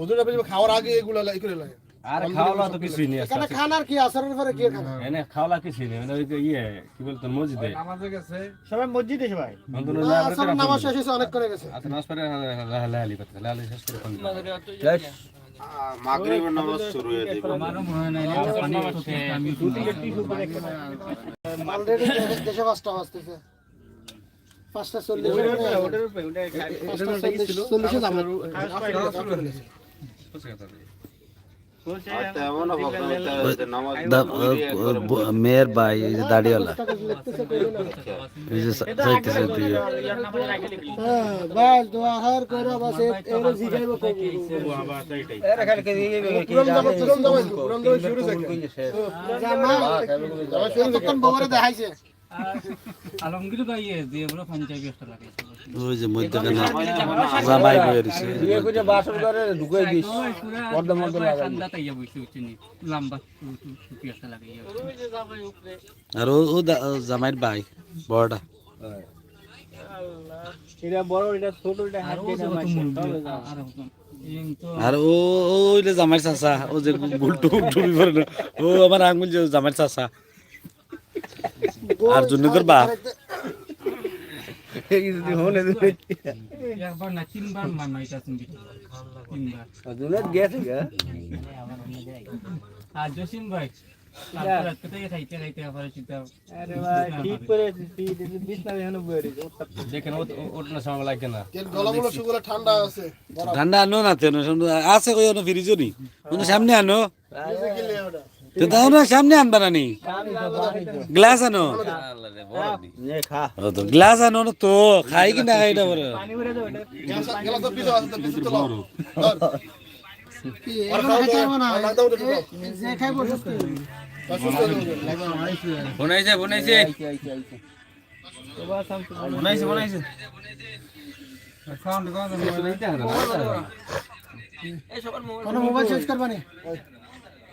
ওদের খাওয়ার আগে এগুলো করে লাগে। আর খাওয়া তো কিছুই নেই এখানে খানার কি আসরের পরে কি খানা এনে খাওয়া কিছুই নেই মানে ইয়ে কি বলতো মসজিদে। সবাই মসজিদে সবাই। আসরের নামাজ শেষ হয়েছে অনেক করে গেছে। আচ্ছা নামাজ পড়ে লাহালি করতে লাহালি শেষ করে ফোন মাগরিবের নামাজ শুরু হয়ে যাবে। অলরেডি দেশে পাঁচটা বাজতেছে পাঁচটা চল্লিশ পাঁচটা চল্লিশ চল্লিশে যাব আর তেমন হবে না নামাজ দা- মেয়ের ভাই এই যে দাড়িওয়ালা। লিখতেছে কইলো না। এই যে যাইতেছে দিয়ে। হ্যাঁ বাস দোয়া হার করে বাসের জিগাইবো কবু পুরান জামা পুরান জামা পুরান জামা শুরু থেকে। জামা এতক্ষণ বউরে দেখাইছে। আলমগীর ভাই দিয়ে বলে পঞ্চাশ ব্যস্ত লাগে ওই যে মধ্যখানে জামাই বয়ে রয়েছে ঠান্ডা তাইয়া বসে উঠছে নি। লম্বা ব্যস্ত লাগে আর ও ও দা- ও জামাইয়ের ভাই বড়টা। এটা বড় এটা ছোট এটা হাত দিয়ে আর ও ওইলে জামাইয়ের চাচা। ও যে গুলটু টুপি পরে ও আমার আঙ্গুল যে জামাইয়ের চাচা। আর বাপ। মান কেন গলাগুলো সুগুলো ঠান্ডা আছে। আনো না আছে কই অন্য ফ্রিজও নি। অন্য সামনে আনো। তো দাও না সামনে আনবা না নি গ্লাস আনো। গ্লাস আনো না তো খাই কি না খাই এটা বলে বনাইছে বনাইছে। বনাইছে বনাইছে। কোনো মোবাইল চেঞ্জ করবা নি?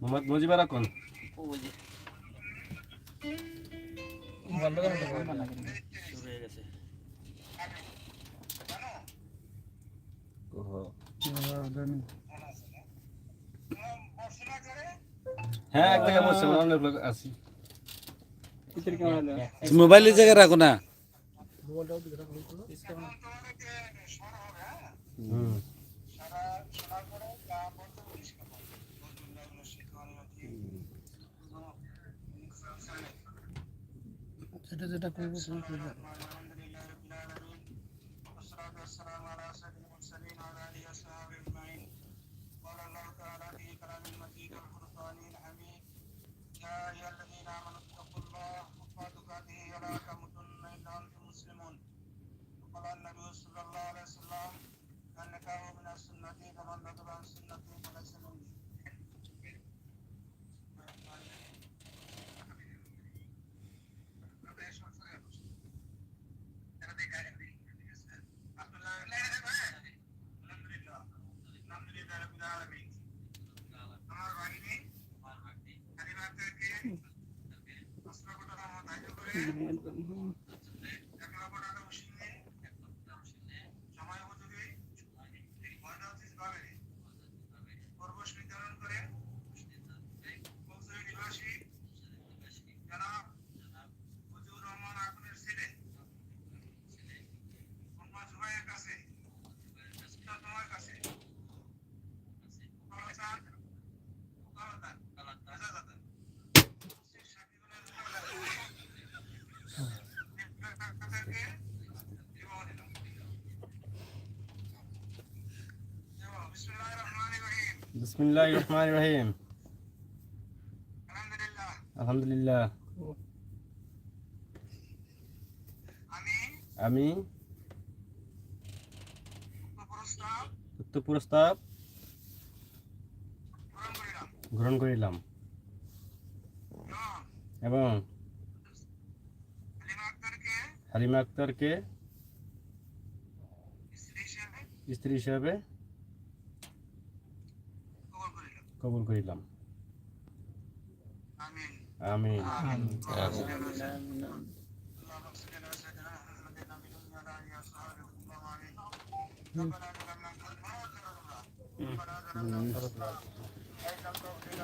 মোহাম্মদ মুজিবার এখন হ্যাঁ এক জায়গায় বসছে অনেক লোক আছি। মোবাইলের জায়গায় রাখো না। হুম। যেটা যেটা করব তুমি করবে 嗯。বিসমিল্লাহির রহমানির রহিম আলহামদুলিল্লাহ। আমি উক্ত প্রস্তাব গ্রহণ করিলাম। এবং হালিমা আক্তারকে স্ত্রী হিসাবে কবুল করিলাম আমি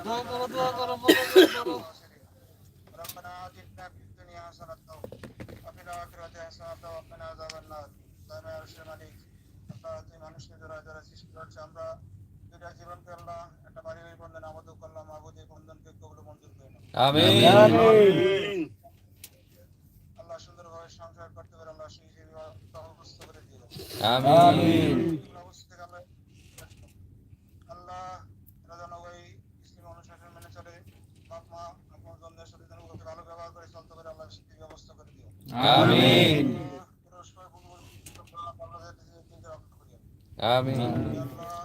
দোয়া করো দোয়া করো বলো, দোয়া করো ربنا آتنا في الدنيا حسنة وفي الآخرة حسنة وقنا عذاب النار দামে আরশের মালিক আল্লাহ তুমি মানুষকে যারা যারা সৃষ্টি করছে আমরা দুটা জীবনকে আল্লাহ নাও আল্লাহ সুন্দরভাবে সংসার করতে পারে আল্লাহ সেই সেই করে দিও আমিন। আল্লাহ রাজা নবাই অনুশাসন মেনে চলে বাপ মা আপন জনদের সাথে যেন ওকে ভালো ব্যবহার করে চলতে পারে আল্লাহ সেই ব্যবস্থা করে দিও আমিন। আমিন আল্লাহ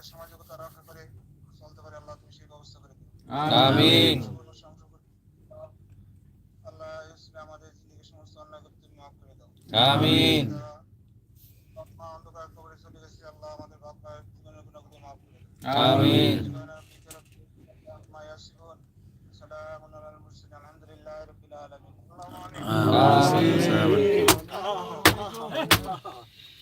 যাতে সামাজিকতা রক্ষা করে চলতে পারে আল্লাহ তুমি সেই ব্যবস্থা করে দিও আমিন আল্লাহ ইসলাম আমাদের জিন্দগির সমস্ত অন্যায় করতে মাফ করে দাও আমিন বাপ মা অন্ধকার কবরে চলে গেছে আল্লাহ আমাদের বাপ জীবনের গুণাগুলি মাফ করে দাও আমিন মা আলাল মুরসালিন আলহামদুলিল্লাহি রাব্বিল আলামিন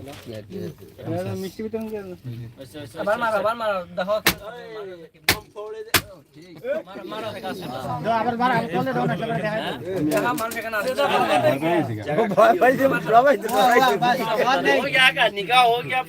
দাও না ক্যামেরা দেখাই দেখা মানুষ এখানে আছে দাও